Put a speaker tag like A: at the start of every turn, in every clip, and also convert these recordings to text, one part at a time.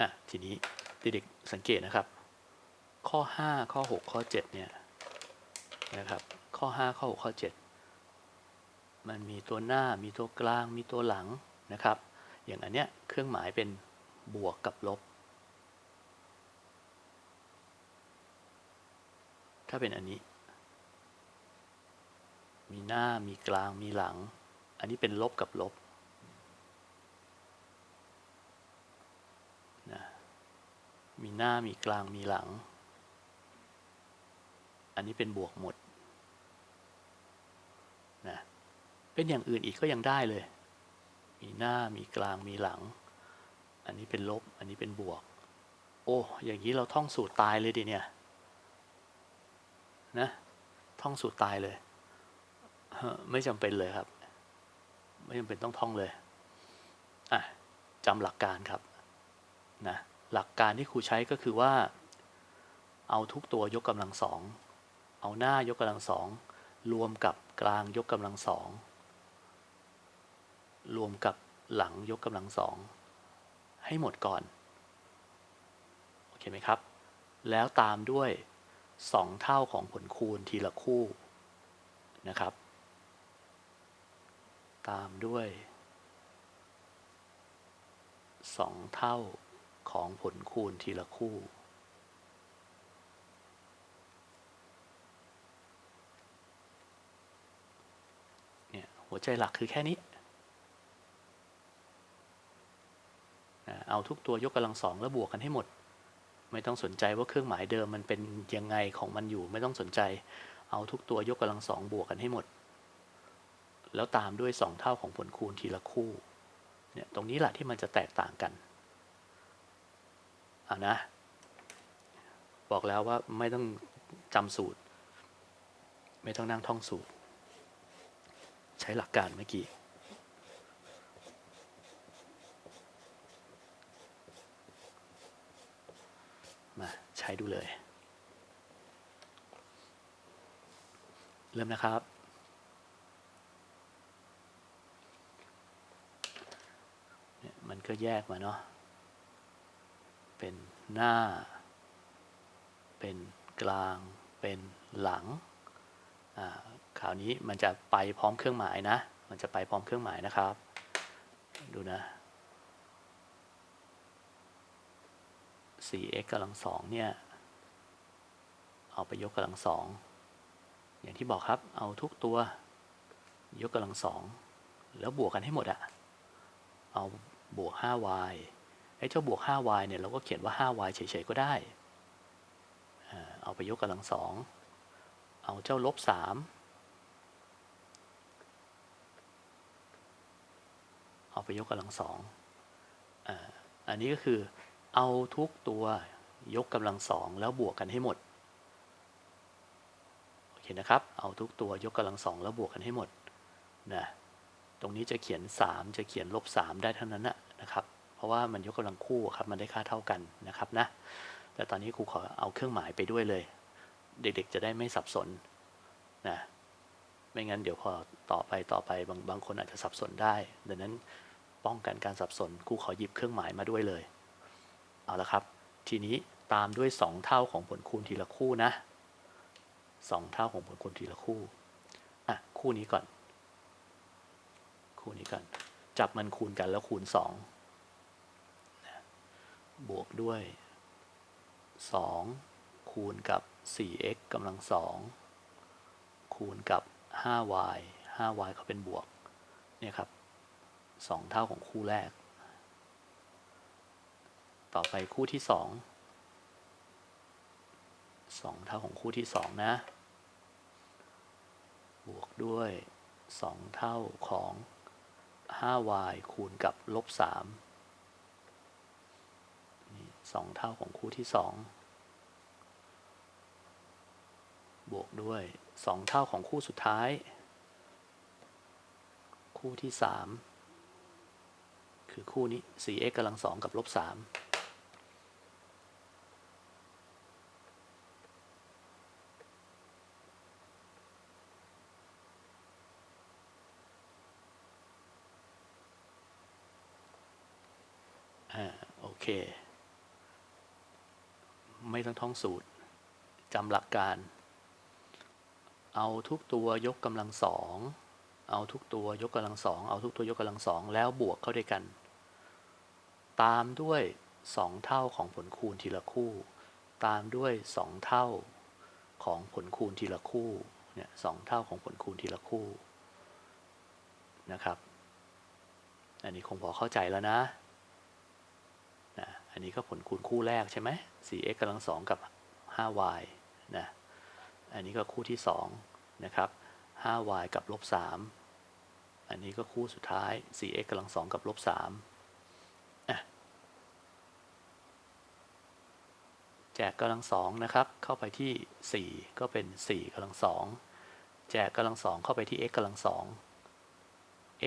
A: อะทีนี้เด็กๆสังเกตนะครับ ข้อ 5 ข้อ 6 ข้อ 7 เนี่ยนะครับข้อ 5 ข้อ 6 ข้อ 7 มันมีตัวหน้ามีตัวกลางมีตัวหลังนะครับ อย่างอันเนี้ยเครื่องหมายเป็นบวกกับลบ ถ้าเป็นอันนี้ มีหน้ามีกลางมีหลัง อันนี้เป็นลบกับลบนะ มีหน้ามีกลางมีหลัง อันนี้เป็นบวกหมดนะเป็นอย่างอื่นอีกก็ยังได้เลย มีหน้ามีกลางมีหลัง อันนี้เป็นลบ อันนี้เป็นบวก โอ้ อย่างนี้เราท่องสูตรตายเลยดิเนี่ย นะ ท่องสูตรตายเลย ไม่จำเป็นเลยครับ ไม่จำเป็นต้องท่องเลย อะจำหลักการครับ นะ หลักการที่ครูใช้ก็คือว่า เอาทุกตัวยกกำลังสอง เอาหน้ายกกำลังสอง รวมกับกลางยกกำลังสอง รวมกับหลังยกกำลังสอง ให้หมดก่อน โอเคไหมครับ แล้วตามด้วย 2 เท่าของผลคูณทีละคู่นะครับ ตามด้วย 2 เท่า ของผลคูณทีละคู่ เนี่ยหัวใจหลักคือแค่นี้ เอาทุกตัวยกกำลังสองแล้วบวกกันให้หมด ไม่ต้องสนใจว่าเครื่องหมายเดิมมันเป็นยังไงของมันอยู่ ไม่ต้องสนใจ เอาทุกตัวยกกำลังสองบวกกันให้หมด แล้วตามด้วยสองเท่าของผลคูณทีละคู่เนี่ยตรงนี้แหละที่มันจะแตกต่างกัน อานะ บอกแล้วว่าไม่ต้องจำสูตร ไม่ต้องนั่งท่องสูตร ใช้หลักการเมื่อกี้มาใช้ดูเลย เริ่มนะครับ มันก็แยกมาเนาะ เป็นหน้า เป็นกลาง เป็นหลังอ่าคราวนี้มันจะไปพร้อมเครื่องหมายนะ มันจะไปพร้อมเครื่องหมายนะครับ ดูนะ 4x กำลังสองเนี่ย เอาไปยกกำลังสอง อย่างที่บอกครับ เอาทุกตัว ยกกำลังสอง แล้วบวกกันให้หมดอะเอาบวก 5y ไอ้เจ้าบวก 5y เนี่ยเราก็เขียนว่า 5y เฉยๆก็ได้ เอาไปยกกำลังสอง เอาเจ้าลบ3เอาไปยกกำลังสองอันนี้ก็คือเอาทุกตัวยกกำลังสองแล้วบวกกันให้หมด โอเคนะครับ เอาทุกตัวยกกำลังสองแล้วบวกกันให้หมดนะตรงนี้จะเขียน 3 จะเขียนลบ3ได้เท่านั้นนะนะครับ เพราะว่ามันยกกำลังคู่ครับมันได้ค่าเท่ากันนะครับนะแต่ตอนนี้ครูขอเอาเครื่องหมายไปด้วยเลย เด็กๆจะได้ไม่สับสนนะไม่งั้นเดี๋ยวพอต่อไปต่อไปบางบางคนอาจจะสับสนได้ดังนั้นป้องกันการสับสนครูขอหยิบเครื่องหมายมาด้วยเลย เอาละครับ ทีนี้ตามด้วย 2 เท่าของผลคูณทีละคู่นะ 2 เท่าของผลคูณทีละคู่อะคู่นี้ก่อน คู่นี้ก่อน จับมันคูณกันแล้วคูณ 2 บวกด้วย 2 คูณกับ 4x กำลัง 2 คูณกับ 5y 5y เขาเป็นบวก เนี่ยครับ 2 เท่าของคู่แรก ต่อไปคู่ที่สองสองเท่าของคู่ที่สองนะ บวกด้วยสองเท่าของ 5y คูณกับลบสามนี่ สองเท่าของคู่ที่สองบวกด้วยสองเท่าของคู่สุดท้าย คู่ที่สามคือคู่นี้ 4x กำลังสองกับลบ3 ไม่ต้องท่องสูตรจำหลักการ เอาทุกตัวยกกำลังสองเอาทุกตัวยกกำลังสองเอาทุกตัวยกกำลังสองแล้วบวกเข้าด้วยกัน ตามด้วย 2 เท่าของผลคูณทีละคู่ ตามด้วย 2 เท่าของผลคูณทีละคู่เนี่ยสเท่าของผลคูณทีละคู่นะครับ อันนี้คงพอเข้าใจแล้วนะนะ อันนี้ก็ผลคูณคู่แรกใช่ไหม 4x กำลังสองกับ 5y นะ อันนี้ก็คู่ที่2นะครับ 5y กับลบ3อันนี้ก็คู่สุดท้าย 4x กำลังสองกับลบ3แจกกำลังสองนะครับ เข้าไปที่ 4 ก็เป็น 4กำลังสองแจกกำลังสองเข้าไปที่ x กำลังสอง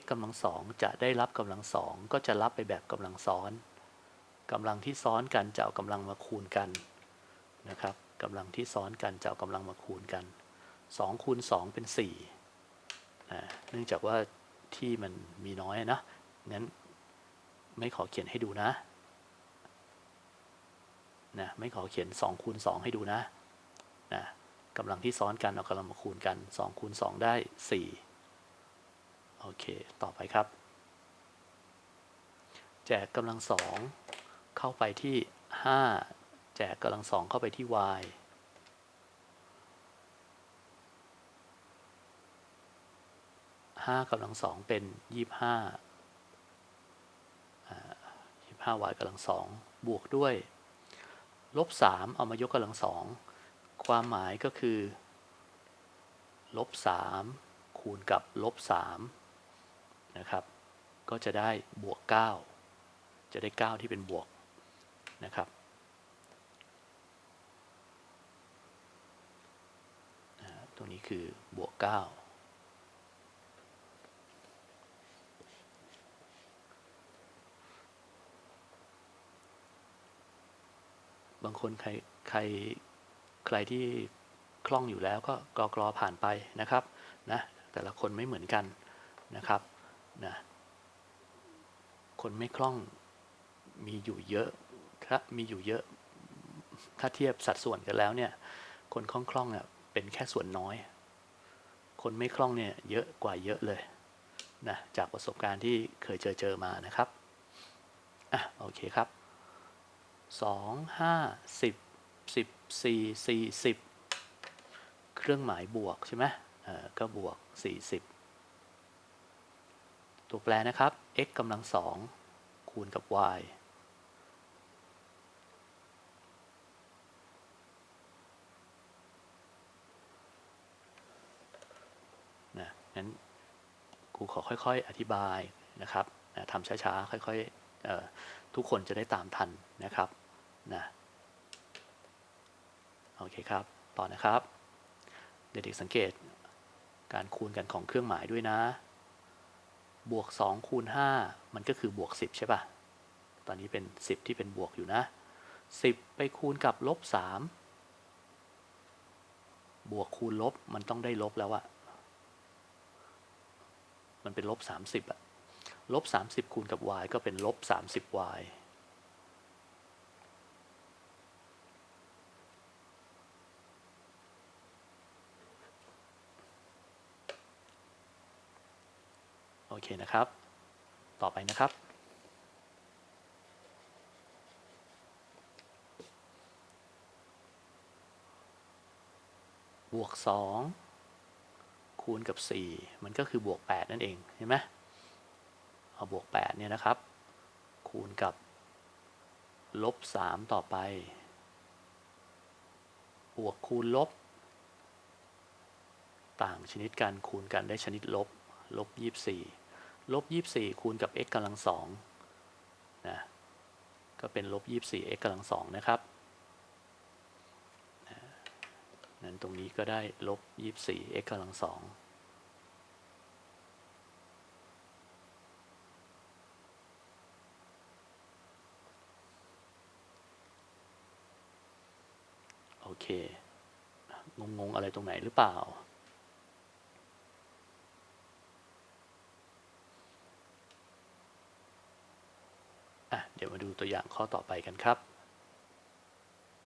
A: x กำลังสองจะได้รับกำลังสองก็จะรับไปแบบกำลังซ้อน กำลังที่ซ้อนกันจะเอากำลังมาคูณกันนะครับกำลังที่ซ้อนกันจะเอากำลังมาคูณกัน2คูณ2เป็น4นะเนื่องจากว่าที่มันมีน้อยนะงั้นไม่ขอเขียนให้ดูนะนะไม่ขอเขียน2คูณ2ให้ดูนะนะกำลังที่ซ้อนกันเอากำลังมาคูณกัน2คูณ2ได้4โอเค ต่อไปครับ แจกกำลังสอง เข้าไปที่ 5 แจกกำลังสองเข้าไปที่ y 5กำลังสองเป็น25อ่า25 y กำลังสองบวกด้วย ลบ3เอามายกกำลังสองความหมายก็คือ ลบ3คูณกับลบ3นะครับ ก็จะได้บวก9จะได้9ที่เป็นบวก นะครับตรงนี้คือบวก 9บางคนใครใครใครที่คล่องอยู่แล้วก็กรอกรอผ่านไปนะครับนะแต่ละคนไม่เหมือนกันนะครับนะคนไม่คล่องมีอยู่เยอะ ถ้ามีอยู่เยอะ ถ้าเทียบสัดส่วนกันแล้วเนี่ย คนคล่องคล่องเนี่ยเป็นแค่ส่วนน้อย คนไม่คล่องเนี่ยเยอะกว่าเยอะเลยนะจากประสบการณ์ที่เคยเจอเจอมานะครับอะโอเคครับสองห้าสิบสิบสี่สี่สิบเครื่องหมายบวกใช่ไหมก็บวก 40 ตัวแปรนะครับ x กำลังสองคูณกับ y นะงั้นครูขอค่อยๆ อธิบายนะครับนะทำช้าๆ ค่อยๆ ทุกคนจะได้ตามทันนะครับนะโอเคครับ ต่อนะครับ เด็กๆสังเกตการคูณกันของเครื่องหมายด้วยนะ บวก 2 คูณ 5 มันก็คือบวก 10 ใช่ปะ่ะ ตอนนี้เป็น 10 ที่เป็นบวกอยู่นะ 10 ไปคูณกับลบ 3 บวกคูณลบมันต้องได้ลบแล้วอะ มันเป็นลบ30อะลบ30คูณกับ y ก็เป็นลบ 30y โอเคนะครับ ต่อไปนะครับ บวก2 คูณกับ 4 มันก็คือบวก 8 นั่นเองเห็นไหมเอาบวก 8 เนี่ยนะครับ คูณกับลบ 3 ต่อไป บวกคูณลบ ต่างชนิดกันคูณกันได้ชนิดลบ ลบ 24 ลบ 24 คูณกับ x กำลังสองนะก็เป็นลบ 24 x กำลังสองนะครับ นั้นตรงนี้ก็ได้ลบ 24 x กำลังสองโอเค งง ๆ อะไรตรงไหนหรือเปล่าอะเดี๋ยวมาดูตัวอย่างข้อต่อไปกันครับ